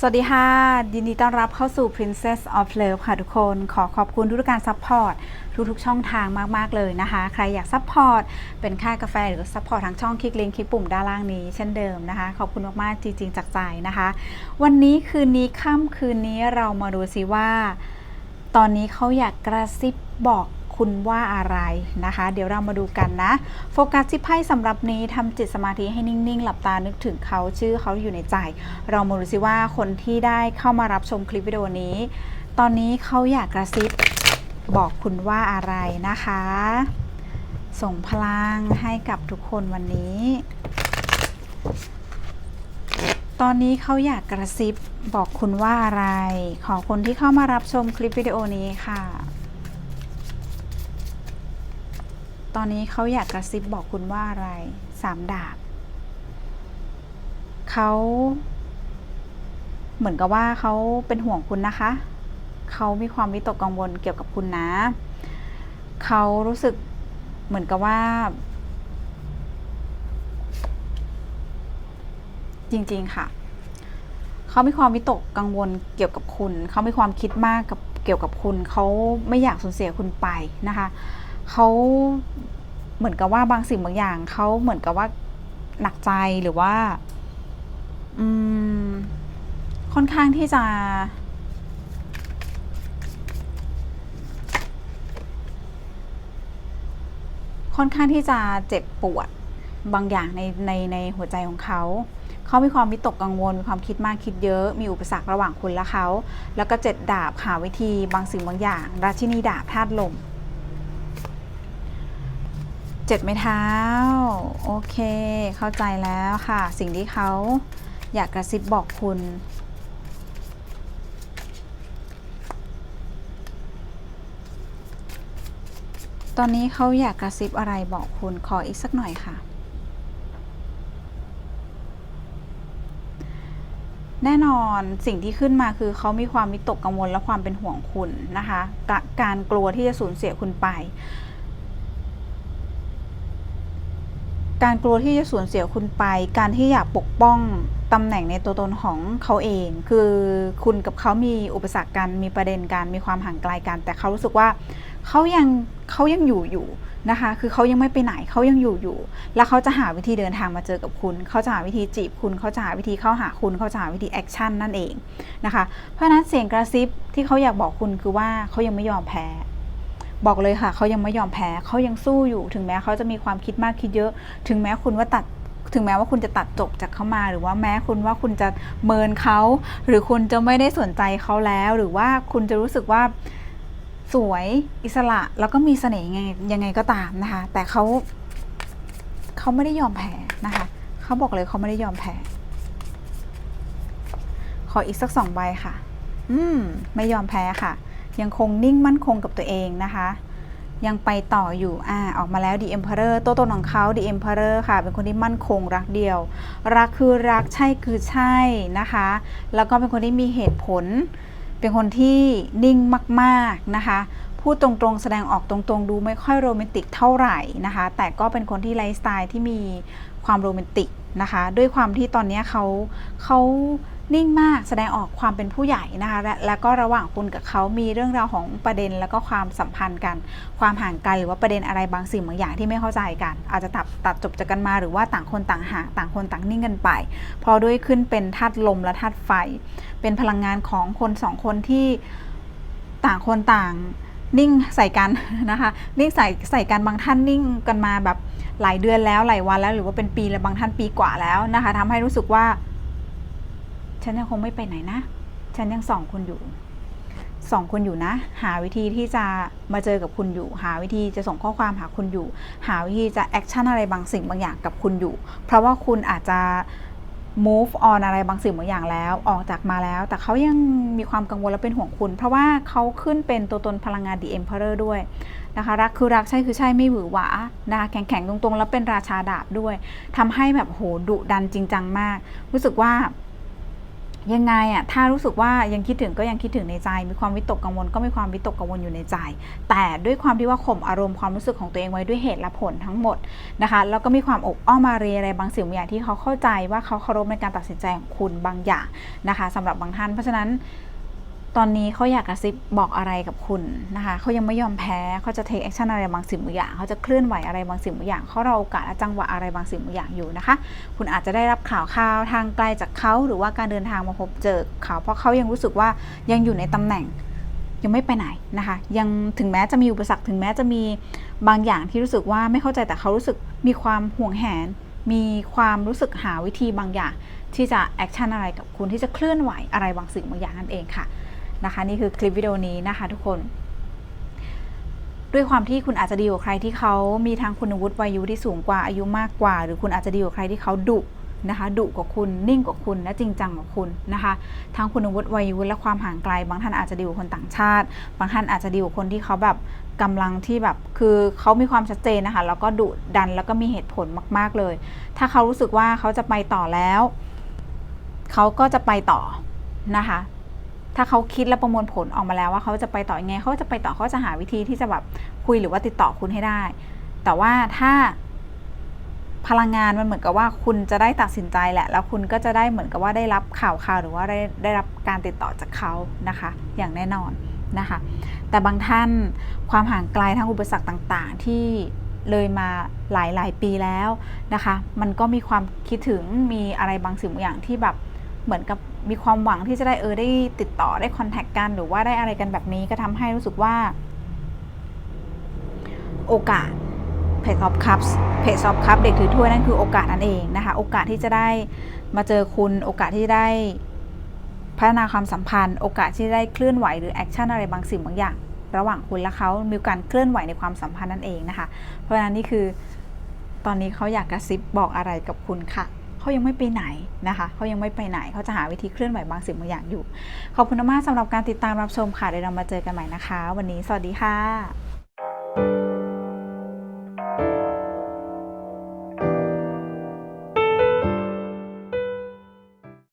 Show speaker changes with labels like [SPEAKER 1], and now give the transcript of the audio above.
[SPEAKER 1] สวัสดีค่ะ ยินดีต้อนรับเข้าสู่ Princess of Love ค่ะทุกคน ขอขอบคุณทุกการซัพพอร์ตทุกๆช่องทางมากๆเลยนะคะ ใครอยากซัพพอร์ตเป็นค่ากาแฟหรือซัพพอร์ตทางช่องคลิกลิงก์คลิกปุ่มด้านล่างนี้เช่นเดิมนะคะ ขอบคุณมากๆจริงๆจากใจนะคะ วันนี้คืนนี้ค่ำคืนนี้เรามาดูซิว่า ตอนนี้เขาอยากกระซิบบอก คุณว่าอะไรนะคะ เดี๋ยวเรามาดูกันนะ โฟกัสที่ไพ่สำหรับนี้ทำจิตสมาธิให้นิ่งๆ หลับตานึกถึงเขาชื่อเขาอยู่ในใจ เรามาดูซิว่าคนที่ได้เข้ามารับชมคลิปวิดีโอนี้ ตอนนี้เขาอยากกระซิบบอกคุณว่าอะไรนะคะ ส่งพลังให้กับทุกคนวันนี้ ตอนนี้เขาอยากกระซิบบอกคุณว่าอะไร ขอคนที่เข้ามารับชมคลิปวิดีโอนี้ค่ะ ตอนนี้เขาอยากกระซิบบอกคุณว่าอะไรสามดาบเขาเหมือนกับว่าเขาเป็นห่วงคุณนะคะ เขามีความวิตกกังวลเกี่ยวกับคุณนะ เขารู้สึกเหมือนกับว่า จริงๆค่ะ เขามีความวิตกกังวลเกี่ยวกับคุณ เขามีความคิดมากกับเกี่ยวกับคุณ เขาไม่อยากสูญเสียคุณไปนะคะ เขาเหมือนกับว่าบางสิ่งบางอย่างเขาเหมือนกับว่าหนักใจหรือว่าอืมค่อนข้างที่จะ ค่อนข้างที่จะเจ็บปวดบางอย่างในในในหัวใจของเขา เขามีความวิตกกังวล มีความคิดมากคิดเยอะ มีอุปสรรคระหว่างคุณและเขา แล้วก็เจ็ดดาบหาวิธีบางสิ่งบางอย่าง ราชินีดาบธาตุลม เจ็ดไม้เท้า โอเค เข้าใจแล้วค่ะ สิ่งที่เขาอยากกระซิบบอกคุณ ตอนนี้เขาอยากกระซิบอะไรบอกคุณขออีกสักหน่อยค่ะ แน่นอนสิ่งที่ขึ้นมาคือเขามีความวิตกกังวลและความเป็นห่วงคุณนะคะกะการกลัวที่จะสูญเสียคุณไป การกลัวที่จะสูญเสียคุณไป การที่อยากปกป้องตำแหน่งในตัวตนของเขาเอง คือคุณกับเขามีอุปสรรคกันมีประเด็นกันมีความห่างไกลกัน แต่เขารู้สึกว่าเขายังเขายังอยู่อยู่นะคะ คือเขายังไม่ไปไหนเขายังอยู่อยู่ แล้วเขาจะหาวิธีเดินทางมาเจอกับคุณ เขาจะหาวิธีจีบคุณ เขาจะหาวิธีเข้าหาคุณ เขาจะหาวิธีแอคชั่นนั่นเองนะคะ เพราะฉะนั้นเสียงกระซิบที่เขาอยากบอกคุณคือว่าเขายังไม่ยอมแพ้ บอกเลยค่ะเขายังไม่ยอมแพ้เขายังสู้อยู่ ถึงแม้เขาจะมีความคิดมากคิดเยอะ ถึงแม้คุณว่าตัดถึงแม้ว่าคุณจะตัดจบจากเขามา หรือว่าแม้คุณว่าคุณจะเมินเขา หรือคุณจะไม่ได้สนใจเขาแล้ว หรือว่าคุณจะรู้สึกว่าสวยอิสระแล้วก็มีเสน่ห์ยังไงยังไงก็ตามนะคะ แต่เขาเขาไม่ได้ยอมแพ้นะคะเขาบอกเลยเขาไม่ได้ยอมแพ้ขออีกสักสองใบค่ะ อืม ไม่ยอมแพ้ค่ะ ยังคงนิ่งมั่นคงกับตัวเองนะคะ ยังไปต่ออยู่อ่าออกมาแล้ว The Emperor ตัวตนของเขา The Emperor ค่ะ เป็นคนที่มั่นคงรักเดียว รักคือรักใช่คือใช่นะคะ แล้วก็เป็นคนที่มีเหตุผล เป็นคนที่นิ่งมาก ๆนะคะ พูดตรงๆ แสดงออกตรงๆ ดูไม่ค่อยโรแมนติกเท่าไหร่นะคะ แต่ก็เป็นคนที่ไลฟ์สไตล์ที่มีความโรแมนติกนะคะ ด้วยความที่ตอนนี้เขาเขานิ่งมากแสดงออกความเป็นผู้ใหญ่นะคะและแล้วก็ระหว่างคุณกับเขามีเรื่องราวของประเด็นแล้วก็ความสัมพันธ์กัน ความห่างไกันหรือว่าประเด็นอะไรบางสิ่งบางอย่างที่ไม่เข้าใจกัน อาจจะตัดตัดจบจากกันมาหรือว่าต่างคนต่างห่างต่างคนต่างนิ่งกันไปพราะด้วยขึ้นเป็นธาตุลมและธาตุไฟ เป็นพลังงานของคนสองคนที่ต่างคนต่าง นิ่งใส่กันนะคะนิ่งใส่ใส่กันบางท่านนิ่งกันมาแบบหลายเดือนแล้วหลายวันแล้วหรือว่าเป็นปีแล้วบางท่านปีกว่าแล้วนะคะทำให้รู้สึกว่า ฉันยังคงไม่ไปไหนนะ ฉันยังส่องคุณอยู่ส่องคุณอยู่นะ หาวิธีที่จะมาเจอกับคุณอยู่ หาวิธีจะส่งข้อความหาคุณอยู่ หาวิธีจะแอคชั่นอะไรบางสิ่งบางอย่างกับคุณอยู่ เพราะว่าคุณอาจจะ move on อะไรบางสิ่งบางอย่างแล้วออกจากมาแล้ว แต่เขายังมีความกังวลและเป็นห่วงคุณ เพราะว่าเขาขึ้นเป็นตัวตนพลังงาน The Emperor ด้วยนะคะรักคือรักใช่คือใช่ไม่หวือหวานะคะแข็งแข็งๆตรงๆ แล้วเป็นราชาดาบด้วยทำให้แบบโหดุดันจริงจังมาก รู้สึกว่า ยังไงอะถ้ารู้สึกว่ายังคิดถึงก็ยังคิดถึงในใจ มีความวิตกกังวลก็มีความวิตกกังวลอยู่ในใจ แต่ด้วยความที่ว่าข่มอารมณ์ความรู้สึกของตัวเองไว้ด้วยเหตุและผลทั้งหมดนะคะแล้วก็มีความอบอ้อมมาเรียอะไรบางสิ่งบางอย่างที่เขาเข้าใจว่าเขาเคารพในการตัดสินใจของคุณบางอย่างนะคะสำหรับบางท่านเพราะฉะนั้น ตอนนี้เขาอยากกระซิบบอกอะไรกับคุณนะคะเขายังไม่ยอมแพ้เขาจะ take action อะไรบางสิ่งบางอย่างเขาจะเคลื่อนไหวอะไรบางสิ่งบางอย่างเขารอโอกาสและจังหวะอะไรบางสิ่งบางอย่างอยู่นะคะ คุณอาจจะได้รับข่าวข่าวทางไกลจากเขาหรือว่าการเดินทางมาพบเจอเขาเพราะเขายังรู้สึกว่ายังอยู่ในตำแหน่งยังไม่ไปไหนนะคะ ยังถึงแม้จะมีอุปสรรคถึงแม้จะมีบางอย่างที่รู้สึกว่าไม่เข้าใจแต่เขารู้สึกมีความห่วงแหน มีความรู้สึกหาวิธีบางอย่าง ที่จะแอคชั่นอะไรกับคุณที่จะเคลื่อนไหวอะไรบางสิ่งบางอย่างนั่นเองค่ะ นะคะ นี่คือคลิปวิดีโอนี้นะคะทุกคน ด้วยความที่คุณอาจจะดีกว่าใครที่เขามีทางคุณวุฒิวัยอายุที่สูงกว่าอายุมากกว่า หรือคุณอาจจะดีกว่าใครที่เขาดุนะคะดุกว่าคุณนิ่งกว่าคุณและจริงจังกว่าคุณนะคะทั้งคุณวุฒิวัยอายุและความห่างไกล บางท่านอาจจะดีกว่าคนต่างชาติ บางท่านอาจจะดีกว่าคนที่เขาแบบกำลังที่แบบคือเขามีความชัดเจนนะคะแล้วก็ดุดันแล้วก็มีเหตุผลมาก ๆเลย ถ้าเขารู้สึกว่าเขาจะไปต่อแล้ว เขาก็จะไปต่อนะคะ ถ้าเขาคิดและประมวลผลออกมาแล้วว่าเขาจะไปต่อยังไงเขาจะไปต่อเขาจะหาวิธีที่จะแบบคุยหรือว่าติดต่อคุณให้ได้ แต่ว่าถ้าพลังงานมันเหมือนกับว่าคุณจะได้ตัดสินใจแหละ แล้วคุณก็จะได้เหมือนกับว่าได้รับข่าวข่าวหรือว่าได้ได้รับการติดต่อจากเขานะคะ อย่างแน่นอนนะคะ แต่บางท่านความห่างไกลทั้งอุปสรรคต่างๆ ที่เลยมาหลายหลายปีแล้วนะคะ มันก็มีความคิดถึงมีอะไรบางสิ่งบางอย่างที่แบบ เหมือนกับมีความหวังที่จะได้เออได้ติดต่อได้คอนแทคกันหรือว่าได้อะไรกันแบบนี้ก็ทำให้รู้สึกว่า โอกาส Page of Cups Page of Cups เด็กถือถ้วยนั่นคือโอกาสนั่นเองนะคะ โอกาสที่จะได้มาเจอคุณโอกาสที่ได้พัฒนาความสัมพันธ์ โอกาสที่ได้เคลื่อนไหวหรือแอคชั่นอะไรบางสิ่งบางอย่าง ระหว่างคุณและเขามีการเคลื่อนไหวในความสัมพันธ์นั่นเองนะคะ เพราะฉะนั้นนี่คือตอนนี้เขาอยากกระซิบบอกอะไรกับคุณค่ะ เขายังไม่ไปไหนนะคะเขายังไม่ไปไหนเขาจะหาวิธีเคลื่อนไหวบางสิ่งบางอย่างอยู่ ขอบคุณมากสำหรับการติดตามรับชมค่ะเดี๋ยวเรามาเจอกันใหม่นะคะ วันนี้สวัสดีค่ะ